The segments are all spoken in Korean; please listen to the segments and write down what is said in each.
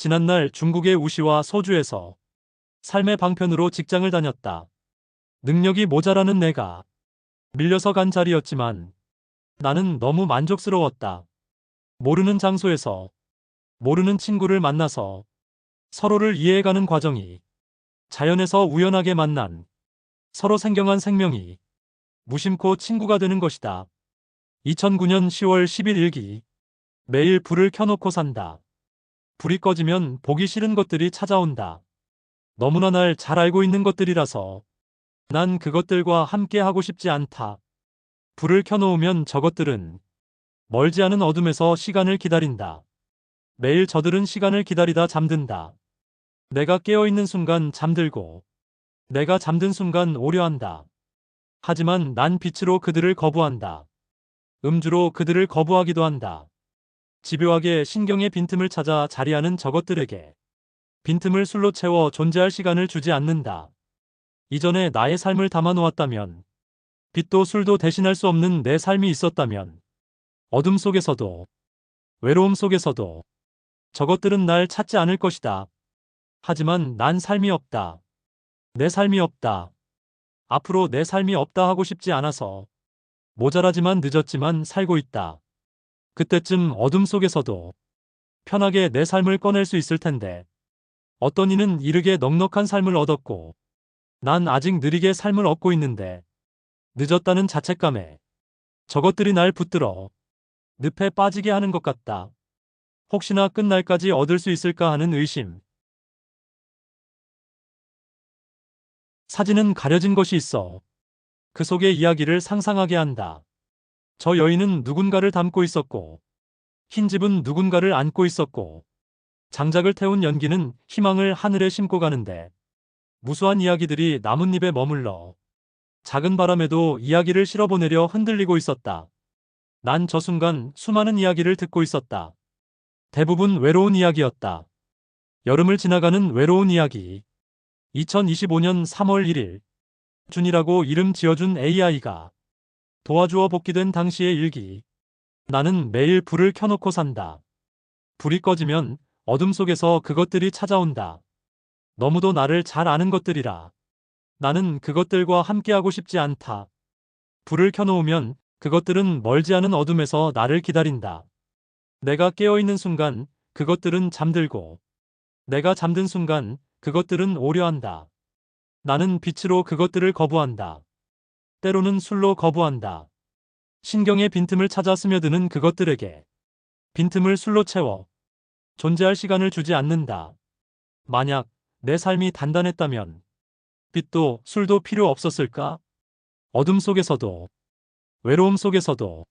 지난날 중국의 우시와 소주에서 삶의 방편으로 직장을 다녔다. 능력이 모자라는 내가 밀려서 간 자리였지만 나는 너무 만족스러웠다. 모르는 장소에서 모르는 친구를 만나서 서로를 이해해가는 과정이 자연에서 우연하게 만난 서로 생경한 생명이 무심코 친구가 되는 것이다. 2009년 10월 10일 일기 매일 불을 켜놓고 산다. 불이 꺼지면 보기 싫은 것들이 찾아온다. 너무나 날 잘 알고 있는 것들이라서 난 그것들과 함께 하고 싶지 않다. 불을 켜놓으면 저것들은 멀지 않은 어둠에서 시간을 기다린다. 매일 저들은 시간을 기다리다 잠든다. 내가 깨어있는 순간 잠들고 내가 잠든 순간 오려한다. 하지만 난 빛으로 그들을 거부한다. 음주로 그들을 거부하기도 한다. 집요하게 신경의 빈틈을 찾아 자리하는 저것들에게 빈틈을 술로 채워 존재할 시간을 주지 않는다. 이전에 나의 삶을 담아놓았다면 빛도 술도 대신할 수 없는 내 삶이 있었다면 어둠 속에서도 외로움 속에서도 저것들은 날 찾지 않을 것이다. 하지만 난 삶이 없다. 내 삶이 없다. 앞으로 내 삶이 없다 하고 싶지 않아서 모자라지만 늦었지만 살고 있다. 그때쯤 어둠 속에서도 편하게 내 삶을 꺼낼 수 있을 텐데 어떤 이는 이르게 넉넉한 삶을 얻었고 난 아직 느리게 삶을 얻고 있는데 늦었다는 자책감에 저것들이 날 붙들어 늪에 빠지게 하는 것 같다. 혹시나 끝날까지 얻을 수 있을까 하는 의심. 사진은 가려진 것이 있어 그 속의 이야기를 상상하게 한다. 저 여인은 누군가를 담고 있었고 흰 집은 누군가를 안고 있었고 장작을 태운 연기는 희망을 하늘에 심고 가는데 무수한 이야기들이 나뭇잎에 머물러 작은 바람에도 이야기를 실어보내려 흔들리고 있었다. 난 저 순간 수많은 이야기를 듣고 있었다. 대부분 외로운 이야기였다. 여름을 지나가는 외로운 이야기. 2025년 3월 1일 준이라고 이름 지어준 AI가 도와주어 복귀된 당시의 일기. 나는 매일 불을 켜놓고 산다. 불이 꺼지면 어둠 속에서 그것들이 찾아온다. 너무도 나를 잘 아는 것들이라. 나는 그것들과 함께하고 싶지 않다. 불을 켜놓으면 그것들은 멀지 않은 어둠에서 나를 기다린다. 내가 깨어있는 순간 그것들은 잠들고 내가 잠든 순간 그것들은 오려한다. 나는 빛으로 그것들을 거부한다. 때로는 술로 거부한다. 신경의 빈틈을 찾아 스며드는 그것들에게 빈틈을 술로 채워 존재할 시간을 주지 않는다. 만약 내 삶이 단단했다면 빛도 술도 필요 없었을까? 어둠 속에서도 외로움 속에서도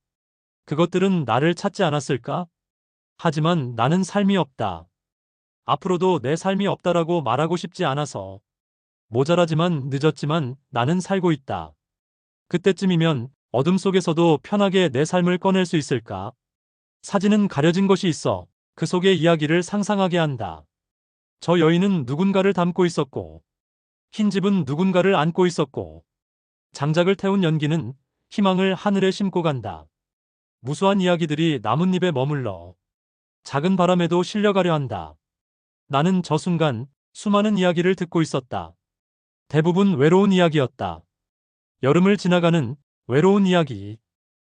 그것들은 나를 찾지 않았을까? 하지만 나는 삶이 없다. 앞으로도 내 삶이 없다라고 말하고 싶지 않아서 모자라지만 늦었지만 나는 살고 있다. 그때쯤이면 어둠 속에서도 편하게 내 삶을 꺼낼 수 있을까? 사진은 가려진 것이 있어 그 속의 이야기를 상상하게 한다. 저 여인은 누군가를 담고 있었고, 흰 집은 누군가를 안고 있었고, 장작을 태운 연기는 희망을 하늘에 심고 간다. 무수한 이야기들이 나뭇잎에 머물러 작은 바람에도 실려가려 한다. 나는 저 순간 수많은 이야기를 듣고 있었다. 대부분 외로운 이야기였다. 여름을 지나가는 외로운 이야기.